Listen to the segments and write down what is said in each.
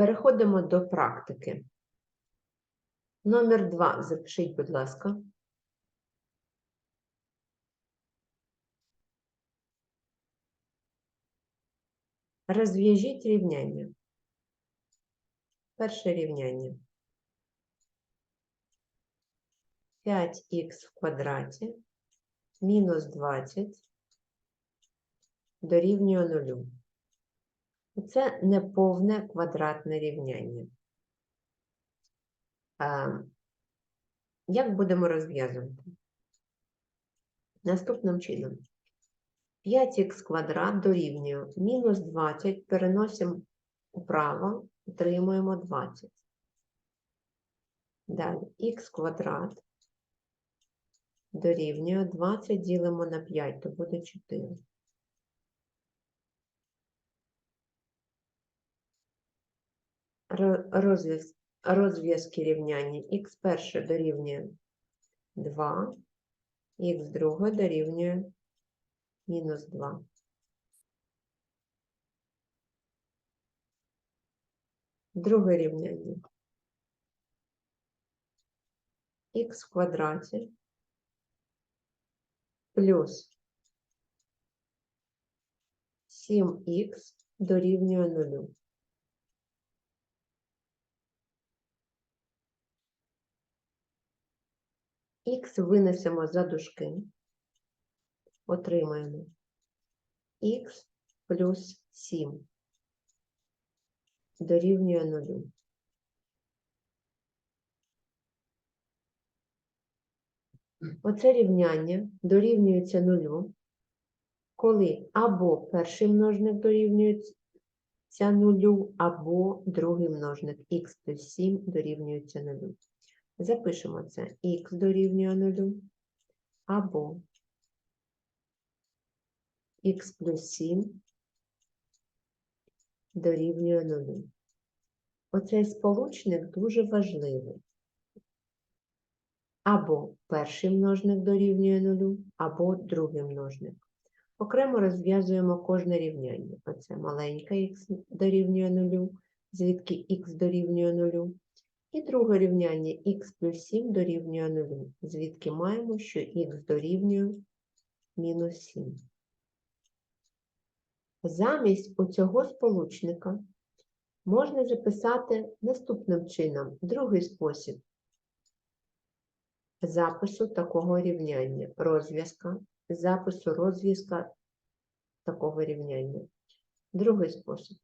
Переходимо до практики. Номер два. Запишіть, будь ласка. Розв'яжіть рівняння. Перше рівняння. 5х в квадраті мінус 20 дорівнює нулю. Це неповне квадратне рівняння. Як будемо розв'язувати? Наступним чином. 5х квадрат дорівнює мінус 20, переносимо вправо, отримуємо 20. Далі х квадрат дорівнює 20 ділимо на 5, то буде 4. Ро- розв'яз- Розв'язки рівняння х перше дорівнює 2, х друге дорівнює мінус 2. Друге рівняння. х в квадраті плюс 7х дорівнює 0. Х винесемо за дужки, отримаємо х плюс 7 дорівнює 0. Оце рівняння дорівнюється нулю, коли або перший множник дорівнюється нулю, або другий множник х плюс 7 дорівнюється нулю. Запишемо це х дорівнює нулю, або х плюс 7 дорівнює нулю. Оцей сполучник дуже важливий. Або перший множник дорівнює нулю, або другий множник. Окремо розв'язуємо кожне рівняння. Оце маленьке х дорівнює нулю, звідки х дорівнює нулю. І друге рівняння х плюс 7 дорівнює 0, звідки маємо, що х дорівнює мінус 7. Замість оцього сполучника можна записати наступним чином другий спосіб запису такого рівняння, розв'язка, запису розв'язка такого рівняння. Другий спосіб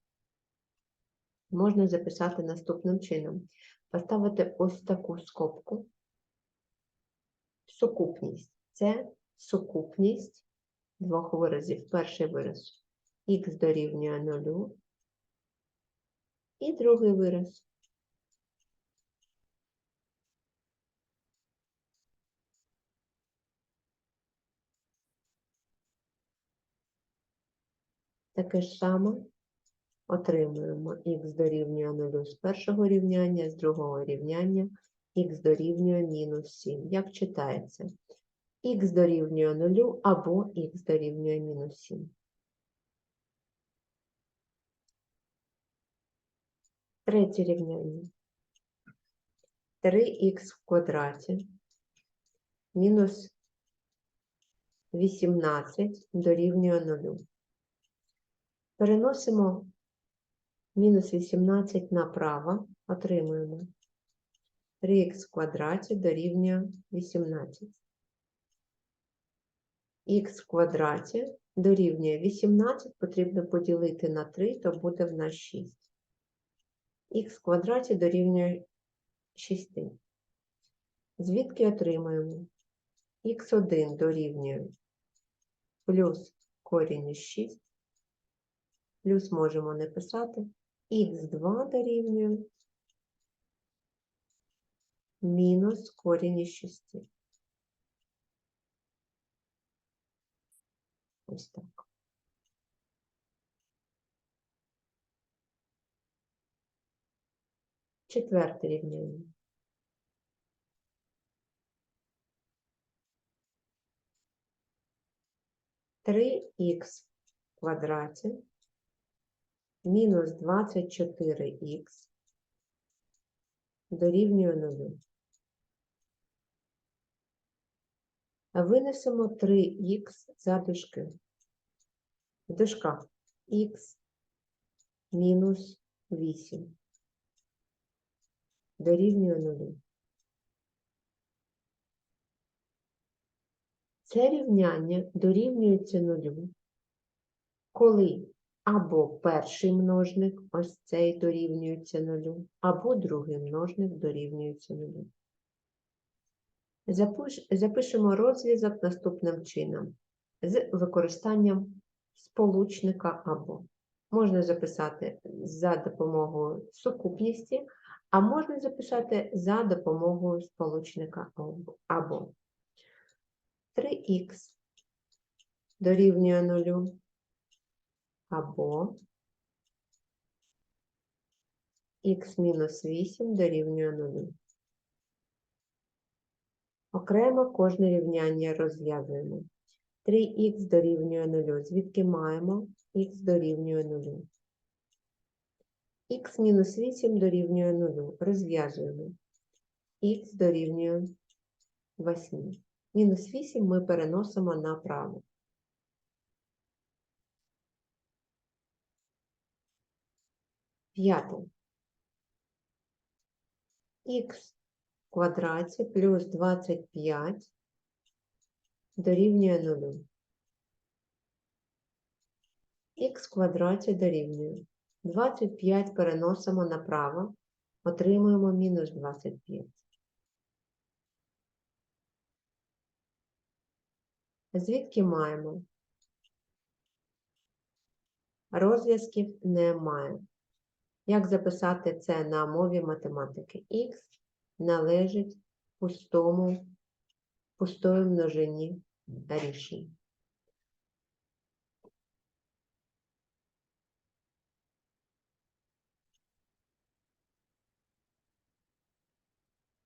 можна записати наступним чином. Поставити ось таку скобку. Сукупність. Це сукупність двох виразів. Перший вираз х дорівнює 0. І другий вираз. Таке ж саме отримуємо х дорівнює 0 з першого рівняння, з другого рівняння х дорівнює мінус 7. Як читається? х дорівнює 0 або х дорівнює мінус 7. Третє рівняння. 3х в квадраті мінус 18 дорівнює 0. Переносимо мінус 18 направо, отримуємо 3х в квадраті дорівнює 18. х в квадраті дорівнює 18, потрібно поділити на 3, то буде в нас 6. х в квадраті дорівнює 6. Звідки отримаємо? х1 дорівнює плюс корінь із 6, плюс можемо написати х2 дорівнює мінус корінь із 6. Ось так. Четверте рівняння. Три х в квадраті мінус 24х дорівнює 0. Винесемо 3х за дужки. В дужках х мінус 8 дорівнює 0. Це рівняння дорівнюється нулю, коли або перший множник, ось цей дорівнюється нулю, або другий множник дорівнюється нулю. Запиш- Запишемо розв'язок наступним чином з використанням сполучника або. Можна записати за допомогою сукупності, а можна записати за допомогою сполучника або- або. 3х дорівнює 0 або х мінус 8 дорівнює 0. Окремо кожне рівняння розв'язуємо. 3х дорівнює 0. Звідки маємо х дорівнює 0. х мінус 8 дорівнює 0. Розв'язуємо. х дорівнює 8. Мінус 8 ми переносимо направо. П'яте. х в квадраті плюс 25 дорівнює 0. х в квадраті дорівнює. 25 переносимо направо, отримуємо мінус 25. Звідки маємо? Розв'язків немає. Як записати це на мові математики? Х належить пустому, пустої множині рішень.